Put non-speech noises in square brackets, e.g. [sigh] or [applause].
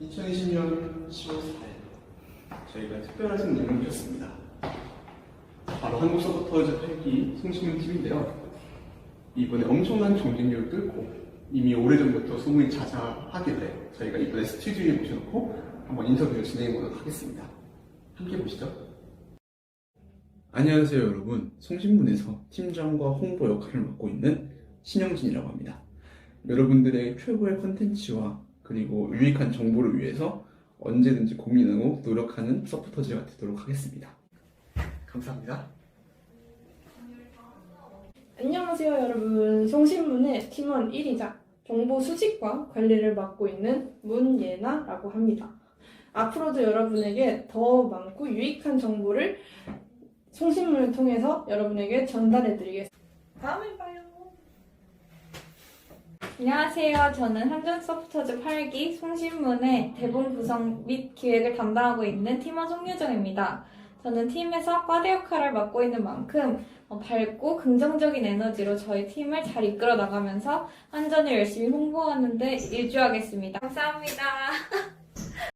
2020년 10월 4일 저희가 특별한 승리를 이뤘습니다. 바로 한국 서포터즈 8기 송신문 팀인데요. 이번에 엄청난 경쟁력을 뚫고 이미 오래전부터 소문이 자자하길래 저희가 이번에 스튜디오에 모셔놓고 한번 인터뷰를 진행해 보도록 하겠습니다. 함께 보시죠. 안녕하세요 여러분. 송신문에서 팀장과 홍보 역할을 맡고 있는 신영진이라고 합니다. 여러분들의 최고의 컨텐츠와 그리고 유익한 정보를 위해서 언제든지 고민하고 노력하는 서포터즈가 되도록 하겠습니다. 감사합니다. 안녕하세요 여러분 송신문의 팀원 1이자 정보 수집과 관리를 맡고 있는 문예나라고 합니다 앞으로도 여러분에게 더 많고 유익한 정보를 송신문을 통해서 여러분에게 전달해 드리겠습니다 다음에 봐요 안녕하세요. 저는 한전 소프트워즈 8기 송신문의 대본 구성 및 기획을 담당하고 있는 팀원 송유정입니다. 저는 팀에서 과대 역할을 맡고 있는 만큼 어, 밝고 긍정적인 에너지로 저희 팀을 잘 이끌어 나가면서 한전을 열심히 홍보하는데 일조하겠습니다. 감사합니다. [laughs]